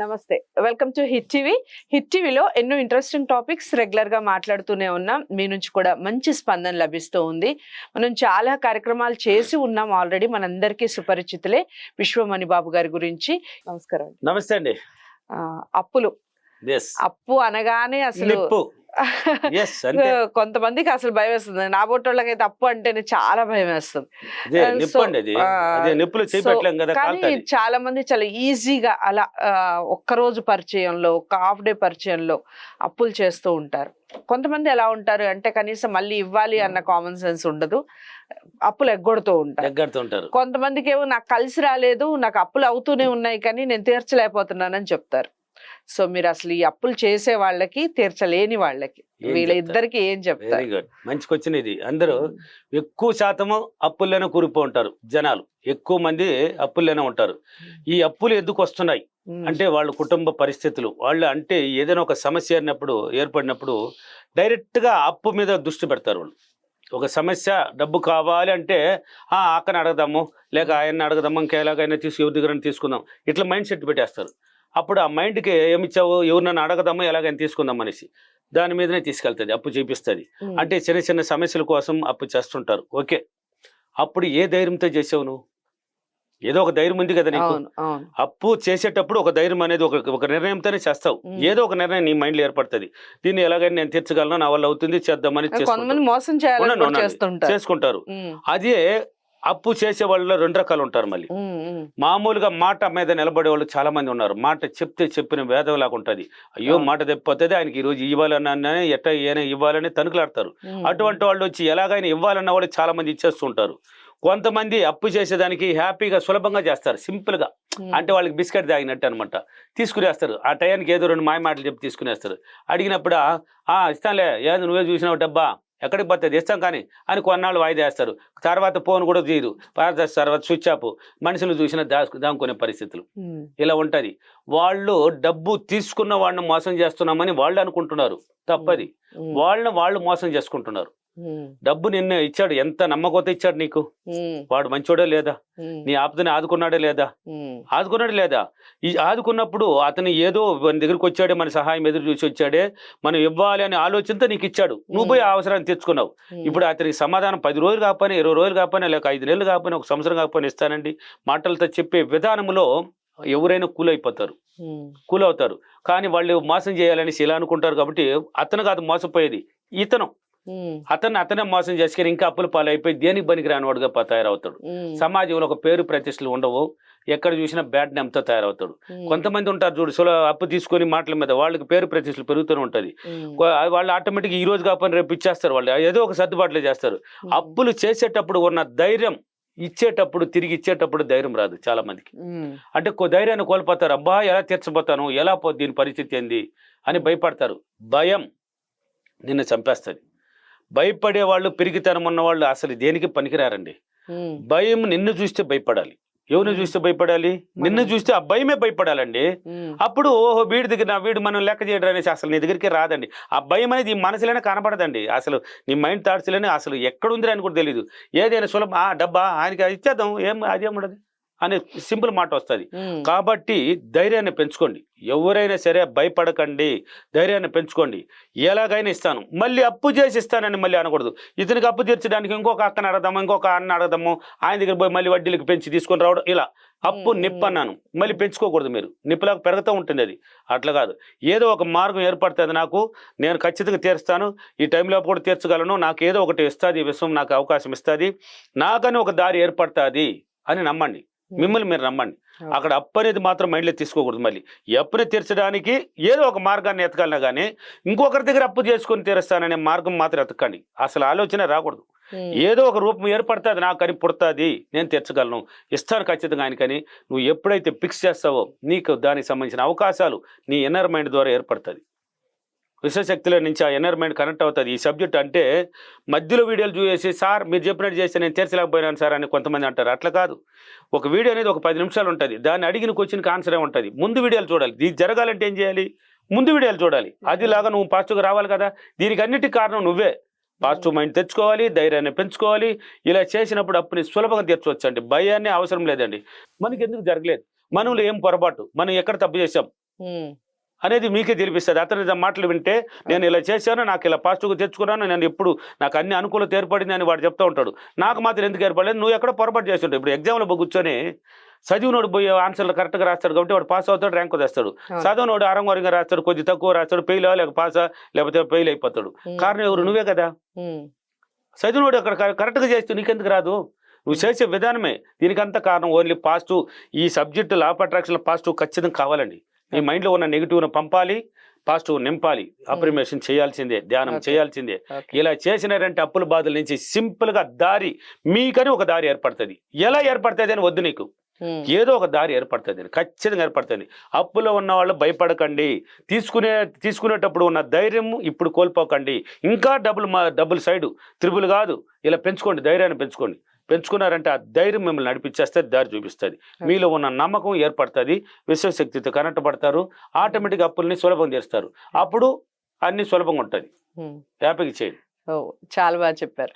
నమస్తే. Welcome to hit TV hit టీవీలో ఎన్నో ఇంట్రెస్టింగ్ టాపిక్స్ రెగ్యులర్గా మాట్లాడుతూనే ఉన్నాం. మీ నుంచి కూడా మంచి స్పందన లభిస్తూ ఉంది. మనం చాలా కార్యక్రమాలు చేసి ఉన్నాం ఆల్రెడీ మనందరికీ సుపరిచితులే విశ్వమణి బాబు గారి గురించి. నమస్కారం నమస్తే అండి. అప్పులు. అప్పు అనగానే అసలు కొంతమందికి అసలు భయం వేస్తుంది. నా బొట్టోళ్ళకైతే అప్పు అంటేనే చాలా భయం వేస్తుంది. కానీ చాలా మంది చాలా ఈజీగా అలా ఒక్క రోజు పరిచయంలో ఒక హాఫ్ డే పరిచయంలో అప్పులు చేస్తూ ఉంటారు. కొంతమంది ఎలా ఉంటారు అంటే కనీసం మళ్ళీ ఇవ్వాలి అన్న కామన్ సెన్స్ ఉండదు. అప్పులు ఎగ్గొడుతూ ఉంటారు. కొంతమందికి ఏమో నాకు కలిసి రాలేదు నాకు అప్పులు అవుతూనే ఉన్నాయి కానీ నేను తీర్చలేకపోతున్నానని చెప్తారు. సో మీరు అసలు ఈ అప్పులు చేసే వాళ్ళకి తీర్చలేని వాళ్ళకి. ఏం వీళ్ళ చెప్తారు? ఇద్దరికి ఏం వెరీ చెప్తారు గుడ్ మంచి క్వశ్చన్ ఇది. అందరూ ఎక్కువ శాతము అప్పుల్లోనే కూరిపో ఉంటారు జనాలు. ఎక్కువ మంది అప్పుల్లోనే ఉంటారు. ఈ అప్పులు ఎందుకు వస్తున్నాయి? అంటే వాళ్ళ కుటుంబ పరిస్థితులు. వాళ్ళు అంటే ఏదైనా ఒక సమస్య అన్నప్పుడు ఏర్పడినప్పుడు డైరెక్ట్గా అప్పు మీద దృష్టి పెడతారు వాళ్ళు. ఒక సమస్య డబ్బు కావాలి అంటే ఆ అక్కని అడగదాము లేక ఆయన్ని అడగదాము ఇంకా ఎలాగైనా తీసు ఎవరి దగ్గర తీసుకుందాం. ఇట్లా మైండ్ సెట్ పెట్టేస్తారు. అప్పుడు ఆ మైండ్కి ఏమిచ్చావు? ఎవరు నన్ను అడగదాము ఎలాగైనా తీసుకుందాం అనేసి. దాని మీదనే తీసుకెళ్తుంది అప్పు చేపిస్తుంది. అంటే చిన్న చిన్న సమస్యల కోసం అప్పు చేస్తుంటారు. ఓకే. అప్పుడు ఏ ధైర్యంతో చేసావు నువ్వు? ఏదో ఒక ధైర్యం ఉంది కదా నీకు? అప్పు చేసేటప్పుడు ఒక ధైర్యం అనేది ఒక ఒక నిర్ణయంతోనే చేస్తావు. ఏదో ఒక నిర్ణయం నీ మైండ్లో ఏర్పడుతుంది. దీన్ని ఎలాగైనా నేను తీర్చగలను? నా వల్ల అవుతుంది చేద్దామని చేసుకుంటారు. అదే అప్పు చేసే వాళ్ళలో రెండు రకాలు ఉంటారు మళ్ళీ. మామూలుగా మాట మీద నిలబడే వాళ్ళు చాలా మంది ఉన్నారు. మాట చెప్తే చెప్పిన వేదవలాగా ఉంటుంది. అయ్యో. మాట తెప్పిపోతుంది ఆయనకి ఈ రోజు ఇవ్వాలన్నా ఎట్ట ఏమైనా ఇవ్వాలని తనుకులాడతారు అటువంటి వాళ్ళు వచ్చి ఎలాగైనా ఇవ్వాలన్న వాళ్ళు చాలా మంది ఇచ్చేస్తుంటారు. కొంతమంది అప్పు చేసేదానికి హ్యాపీగా సులభంగా చేస్తారు. సింపుల్గా అంటే వాళ్ళకి బిస్కెట్ తాగినట్టు అనమాట తీసుకునేస్తారు. ఆ టయానికి ఏదో రెండు మాయ మాటలు చెప్పి తీసుకునేస్తారు. అడిగినప్పుడు "ఆ, ఆ ఇస్తానులే. ఏది నువ్వే చూసినావు డబ్బా. ఎక్కడికి పోతుంది ఇస్తాం కానీ అని కొన్నాళ్ళు వాయిదా వేస్తారు. తర్వాత ఫోన్ కూడా తీయరు తర్వాత తర్వాత స్విచ్ ఆఫ్. మనుషులు చూసిన దాముకునే పరిస్థితులు. ఇలా ఉంటది. వాళ్ళు డబ్బు తీసుకున్న వాళ్ళని మోసం చేస్తున్నామని వాళ్ళు అనుకుంటున్నారు. తప్పది. వాళ్ళని వాళ్ళు మోసం చేసుకుంటున్నారు. డబ్బు నిన్న ఇచ్చాడు. ఎంత నమ్మకంతో ఇచ్చాడు నీకు? వాడు మంచోడే లేదా? నీ ఆపదని ఆదుకున్నాడే లేదా? ఆదుకున్నాడు లేదా? ఈ ఆదుకున్నప్పుడు అతను ఏదో మన దగ్గరికి వచ్చాడే మన సహాయం ఎదురు చూసి వచ్చాడే. మనం ఇవ్వాలి అనే ఆలోచనతో నీకు ఇచ్చాడు. నువ్వు పోయి అవసరాన్ని తెచ్చుకున్నావు. ఇప్పుడు అతనికి సమాధానం పది రోజులు కాకపోయినా ఇరవై రోజులు కాకపోయినా లేక ఐదు నెలలు కాకపోయినా ఒక సంవత్సరం కాకపోయినా ఇస్తానండి. మాటలతో చెప్పే విధానంలో ఎవరైనా కూలైపోతారు. కూలవుతారు. కానీ వాళ్ళు మోసం చేయాలని ఇలా అనుకుంటారు కాబట్టి అతను కాదు మోసపోయేది. ఇతను. ఉమ్, అతన్ని అతనే మోసం చేసుకుని ఇంకా అప్పుల పాలైపోయి దేనికి పనికి రానివాడుగా తయారవుతాడు. సమాజంలో ఒక పేరు ప్రతిష్టలు ఉండవు. ఎక్కడ చూసినా బ్యాడ్ నేమ్తో తయారవుతాడు. కొంతమంది ఉంటారు చూడు సుల అప్పు తీసుకొని మాటల మీద వాళ్ళకి పేరు ప్రతిష్టలు పెరుగుతూనే ఉంటుంది. వాళ్ళు ఆటోమేటిక్ ఈ రోజు కాకపోయినా రేపు ఇచ్చేస్తారు వాళ్ళు. ఏదో ఒక సర్దుబాట్లు చేస్తారు. అప్పులు చేసేటప్పుడు ఉన్న ధైర్యం ఇచ్చేటప్పుడు తిరిగి ఇచ్చేటప్పుడు ధైర్యం రాదు చాలా మందికి. అంటే ధైర్యాన్ని కోల్పోతారు. అబ్బా ఎలా తీర్చబోతాను? ఎలా దీని పరిస్థితి ఏంది? అని భయపడతారు. భయం నిన్ను చంపేస్తుంది. భయపడే వాళ్ళు పిరిగితనం ఉన్న వాళ్ళు అసలు దేనికి పనికిరారండి? భయం నిన్ను చూస్తే భయపడాలి. ఎవరిని. చూస్తే భయపడాలి? నిన్ను. చూస్తే ఆ భయమే భయపడాలండి. అప్పుడు ఓహో వీడి దగ్గర నా వీడు మనం లెక్క చేయడం అనేసి అసలు నీ దగ్గరికి రాదండి. ఆ భయం అనేది ఈ మనసులోనే కనపడదండి అసలు నీ మైండ్ థాట్స్లోనే అసలు ఎక్కడుంది అని కూడా తెలియదు ఏదైనా సులభం ఆ డబ్బా ఆయనకి అది ఇచ్చేద్దాం ఏం అదేముండదు అనే సింపుల్ మాట వస్తుంది. కాబట్టి ధైర్యాన్ని పెంచుకోండి. ఎవరైనా సరే భయపడకండి. ధైర్యాన్ని పెంచుకోండి. ఎలాగైనా ఇస్తాను. మళ్ళీ అప్పు చేసి ఇస్తానని మళ్ళీ అనకూడదు. ఇతనికి అప్పు తీర్చడానికి ఇంకొక అక్కని అడగదాము ఇంకొక అన్న అడగదాము ఆయన దగ్గర పోయి మళ్ళీ వడ్డీలకు పెంచి తీసుకొని రావడం ఇలా. అప్పు. నిప్పు అన్నాను మళ్ళీ పెంచుకోకూడదు మీరు. నిప్పులాగా పెరుగుతూ ఉంటుంది అది. అట్లా కాదు. ఏదో ఒక మార్గం ఏర్పడుతుంది నాకు నేను ఖచ్చితంగా తీరుస్తాను. ఈ టైంలో కూడా తీర్చగలను. నాకు ఏదో ఒకటి ఇస్తుంది విశ్వం నాకు అవకాశం ఇస్తుంది. నాకని ఒక దారి ఏర్పడుతుంది అని నమ్మండి. మిమ్మల్ని మీరు Okay. అక్కడ అప్పు అనేది మాత్రం మైండ్లో తీసుకోకూడదు మళ్ళీ. అప్పుని తీర్చడానికి ఏదో ఒక మార్గాన్ని ఎతకాలన్నా కానీ ఇంకొకరి దగ్గర అప్పు చేసుకొని తీరుస్తాననే మార్గం మాత్రం ఎతకండి. అసలు ఆలోచన రాకూడదు. ఏదో ఒక రూపం ఏర్పడుతుంది నాకు అని పుడుతుంది నేను తెచ్చగలను ఇస్తాను ఖచ్చితంగా ఆయనకని నువ్వు ఎప్పుడైతే ఫిక్స్ చేస్తావో నీకు దానికి సంబంధించిన అవకాశాలు నీ ఇన్నర్ మైండ్ ద్వారా ఏర్పడుతుంది విశ్వశక్తిలో నుంచి ఆ ఎన్వైర్మెంట్ మైండ్ కనెక్ట్ అవుతుంది. ఈ సబ్జెక్ట్ అంటే మధ్యలో వీడియోలు చూసేసి సార్ మీరు చెప్పినట్టు చేస్తే నేను తీర్చలేకపోయినాను సార్ అని కొంతమంది అంటారు. అట్లా కాదు. ఒక వీడియో అనేది ఒక పది నిమిషాలు ఉంటుంది. దాన్ని అడిగిన క్వశ్చన్కి ఆన్సర్ ఏ ఉంటుంది? ముందు వీడియోలు చూడాలి. ఇది జరగాలంటే ఏం చేయాలి? ముందు వీడియోలు చూడాలి. అదిలాగా నువ్వు పాజిటివ్గా రావాలి కదా? దీనికి అన్నిటికీ కారణం నువ్వే. పాజిటివ్ మైండ్ తెచ్చుకోవాలి ధైర్యాన్ని పెంచుకోవాలి. ఇలా చేసినప్పుడు అప్పుని సులభంగా తీర్చవచ్చు అండి భయాన్ని అవసరం లేదండి. మనకి ఎందుకు జరగలేదు? మనలో ఏం పొరపాటు? మనం ఎక్కడ తప్పు చేసాం అనేది మీకే తెలిపిస్తుంది. అతని మాటలు వింటే నేను ఇలా చేశాను నాకు ఇలా పాజిటివ్గా తెచ్చుకున్నాను నేను ఎప్పుడు నాకు అన్ని అనుకూలత ఏర్పడింది అని వాడు చెప్తా ఉంటాడు. నాకు మాత్రం ఎందుకు ఏర్పడలేదు? నువ్వు ఎక్కడ పొరపాటు చేస్తుంటావు ఇప్పుడు ఎగ్జామ్లో కూర్చొని చదివినోడు పోయి ఆన్సర్లు కరెక్ట్గా రాస్తాడు కాబట్టి వాడు పాస్ అవుతాడు ర్యాంక్ తెస్తాడు. చదవనోడు అరంగోరంగా రాస్తాడు కొద్ది తక్కువ రాస్తాడు ఫెయిల్ లేక పాసా లేకపోతే ఫెయిల్ అయిపోతాడు. కారణం ఎవరు? నువ్వే కదా. చదివినోడు అక్కడ కరె- కరెక్ట్గా చేస్తూ నీకెందుకు రాదు? నువ్వు చేసే విధానమే. దీనికంతా కారణం ఓన్లీ పాజిటివ్ ఈ subject law of attraction positive ఖచ్చితంగా కావాలండి. నీ మైండ్లో ఉన్న నెగిటివ్ను పంపాలి పాజిటివ్ నింపాలి. అప్రిమేషన్ చేయాల్సిందే ధ్యానం. చేయాల్సిందే. ఇలా చేసినారంటే అప్పుల బాధల నుంచి సింపుల్గా దారి మీకని ఒక దారి ఏర్పడుతుంది. ఎలా ఏర్పడుతుంది అని వద్దు నీకు. ఏదో ఒక దారి ఏర్పడుతుంది ఖచ్చితంగా ఏర్పడుతుంది. అప్పులో ఉన్న వాళ్ళు భయపడకండి. తీసుకునే తీసుకునేటప్పుడు ఉన్న ధైర్యం ఇప్పుడు కోల్పోకండి. ఇంకా డబుల్ మా డబుల్ సైడ్ త్రిబుల్ కాదు. ఇలా పెంచుకోండి ధైర్యాన్ని పెంచుకోండి. పెంచుకున్నారంటే ఆ ధైర్యం మిమ్మల్ని నడిపించేస్తే దారి చూపిస్తుంది. మీలో ఉన్న నమ్మకం ఏర్పడుతుంది విశ్వశక్తితో కనెక్ట్ పడతారు ఆటోమేటిక్ అప్పుల్ని సులభం చేస్తారు. అప్పుడు అన్ని సులభంగా ఉంటుంది. హ్యాపీగా చేయండి. చాలా బాగా చెప్పారు.